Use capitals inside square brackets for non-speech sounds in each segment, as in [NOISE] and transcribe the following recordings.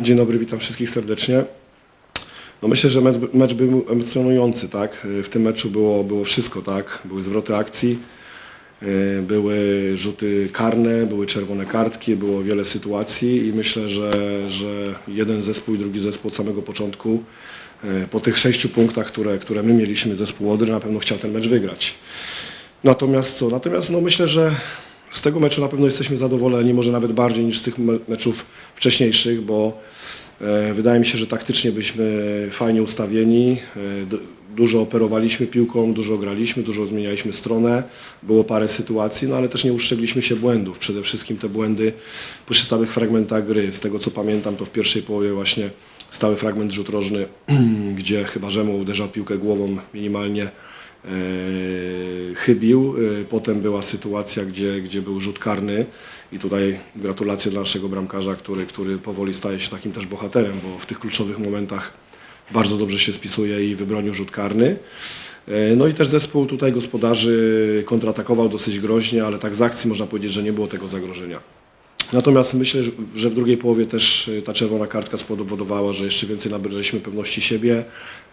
Dzień dobry, witam wszystkich serdecznie. No myślę, że mecz, mecz był emocjonujący, tak? W tym meczu było, było wszystko, tak? Były zwroty akcji, yy, były rzuty karne, były czerwone kartki, było wiele sytuacji i myślę, że, że jeden zespół i drugi zespół od samego początku yy, po tych sześciu punktach, które, które my mieliśmy, zespół Odry na pewno chciał ten mecz wygrać. Natomiast co? Natomiast no myślę, że z tego meczu na pewno jesteśmy zadowoleni, może nawet bardziej niż z tych me- meczów wcześniejszych, bo e, wydaje mi się, że taktycznie byliśmy fajnie ustawieni. E, du- dużo operowaliśmy piłką, dużo graliśmy, dużo zmienialiśmy stronę. Było parę sytuacji, no ale też nie uszczegliśmy się błędów. Przede wszystkim te błędy przy stałych fragmentach gry. Z tego co pamiętam, to w pierwszej połowie właśnie stały fragment rzut rożny, [CLEARS THROAT] gdzie chyba Rzemu uderzał piłkę głową minimalnie chybił. E, Potem była sytuacja, gdzie, gdzie był rzut karny i tutaj gratulacje dla naszego bramkarza, który, który powoli staje się takim też bohaterem, bo w tych kluczowych momentach bardzo dobrze się spisuje i wybronił rzut karny. E, No i też zespół tutaj gospodarzy kontratakował dosyć groźnie, ale tak z akcji można powiedzieć, że nie było tego zagrożenia. Natomiast myślę, że- w drugiej połowie też ta czerwona kartka spowodowała, że jeszcze więcej nabraliśmy pewności siebie.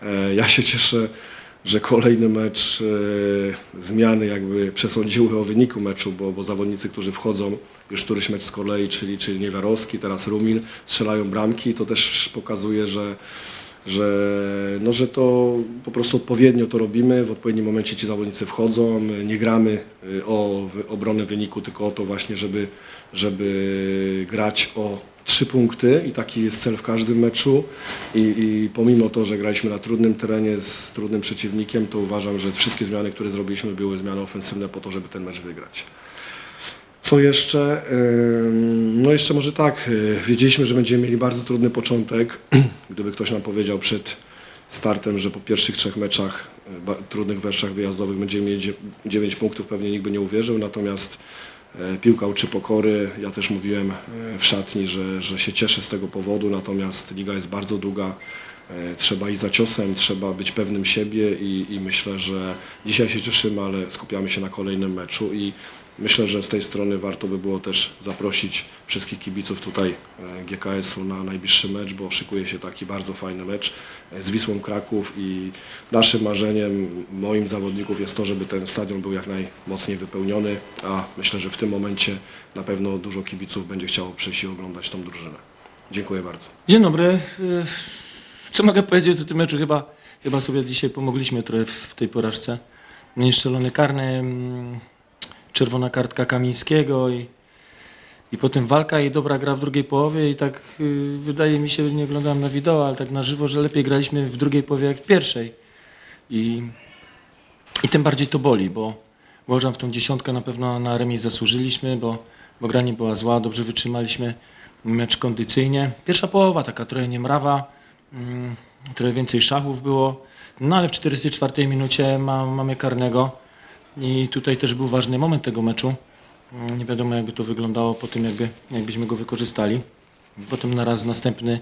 E, Ja się cieszę, że kolejny mecz, e, zmiany jakby przesądziły o wyniku meczu, bo, bo zawodnicy, którzy wchodzą już któryś mecz z kolei, czyli, czyli Niewiarowski, teraz Rumin, strzelają bramki. To też pokazuje, że, że, no, że to po prostu odpowiednio to robimy, w odpowiednim momencie ci zawodnicy wchodzą, nie gramy y, o obronę wyniku, tylko o to właśnie, żeby, żeby grać o trzy punkty i taki jest cel w każdym meczu I, i pomimo to, że graliśmy na trudnym terenie z trudnym przeciwnikiem, to uważam, że wszystkie zmiany, które zrobiliśmy były zmiany ofensywne po to, żeby ten mecz wygrać. Co jeszcze? No jeszcze może tak, y, wiedzieliśmy, że będziemy mieli bardzo trudny początek. [CLEARS THROAT] Gdyby ktoś nam powiedział przed startem, że po pierwszych trzech meczach, y, trudnych meczach wyjazdowych będziemy mieli 9 punktów, pewnie nikt by nie uwierzył, natomiast piłka uczy pokory. Ja też mówiłem e, w szatni, że, że się cieszę z tego powodu, natomiast liga jest bardzo długa. E, Trzeba iść za ciosem, trzeba być pewnym siebie i, i myślę, że dzisiaj się cieszymy, ale skupiamy się na kolejnym meczu i myślę, że z tej strony warto by było też zaprosić wszystkich kibiców tutaj e, GKS-u na najbliższy mecz, bo szykuje się taki bardzo fajny mecz e, z Wisłą Kraków i naszym marzeniem, moim zawodników jest to, żeby ten stadion był jak najmocniej wypełniony, a myślę, że w tym momencie na pewno dużo kibiców będzie chciało przyjść i oglądać tą drużynę. Dziękuję bardzo. Dzień dobry. Y, Co mogę powiedzieć o tym meczu? Chyba, chyba sobie dzisiaj pomogliśmy trochę w tej porażce. Niestrzelony karny, mm, czerwona kartka Kamińskiego i, i potem walka i dobra gra w drugiej połowie i tak y, wydaje mi się, nie oglądałem na wideo, ale tak na żywo, że lepiej graliśmy w drugiej połowie jak w pierwszej. I, i tym bardziej to boli, bo uważam w tą dziesiątkę na pewno na remis zasłużyliśmy, bo, bo gra nie była zła, dobrze wytrzymaliśmy mecz kondycyjnie. Pierwsza połowa taka trochę niemrawa, mm, trochę więcej szachów było, no ale w 44 minucie ma, mamy karnego i tutaj też był ważny moment tego meczu. Mm, Nie wiadomo jakby to wyglądało po tym, jakby, jakbyśmy go wykorzystali. Potem na raz następny,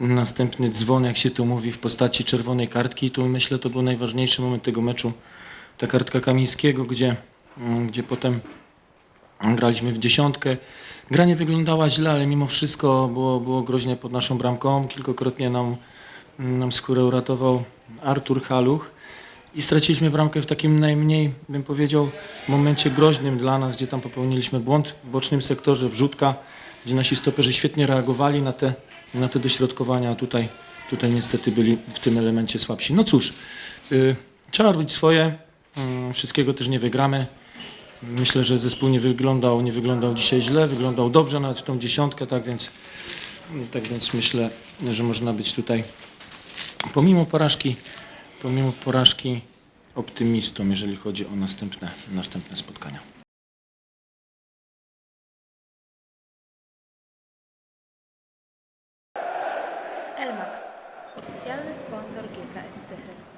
następny dzwon, jak się to mówi, w postaci czerwonej kartki. Tu myślę, to był najważniejszy moment tego meczu. Ta kartka Kamińskiego, gdzie, mm, gdzie potem graliśmy w dziesiątkę. Gra nie wyglądała źle, ale mimo wszystko było, było groźnie pod naszą bramką. Kilkakrotnie nam, nam skórę uratował Artur Haluch. I straciliśmy bramkę w takim najmniej, bym powiedział, momencie groźnym dla nas, gdzie tam popełniliśmy błąd w bocznym sektorze, wrzutka, gdzie nasi stoperzy świetnie reagowali na te, na te dośrodkowania, a tutaj, tutaj niestety byli w tym elemencie słabsi. No cóż, y, trzeba robić swoje, y, wszystkiego też nie wygramy. Myślę, że zespół nie wyglądał, nie wyglądał dzisiaj źle, wyglądał dobrze nawet w tą dziesiątkę, tak więc, tak więc myślę, że można być tutaj pomimo porażki, pomimo porażki optymistą, jeżeli chodzi o następne, następne spotkania. Elmax, oficjalny sponsor GKS Tychy.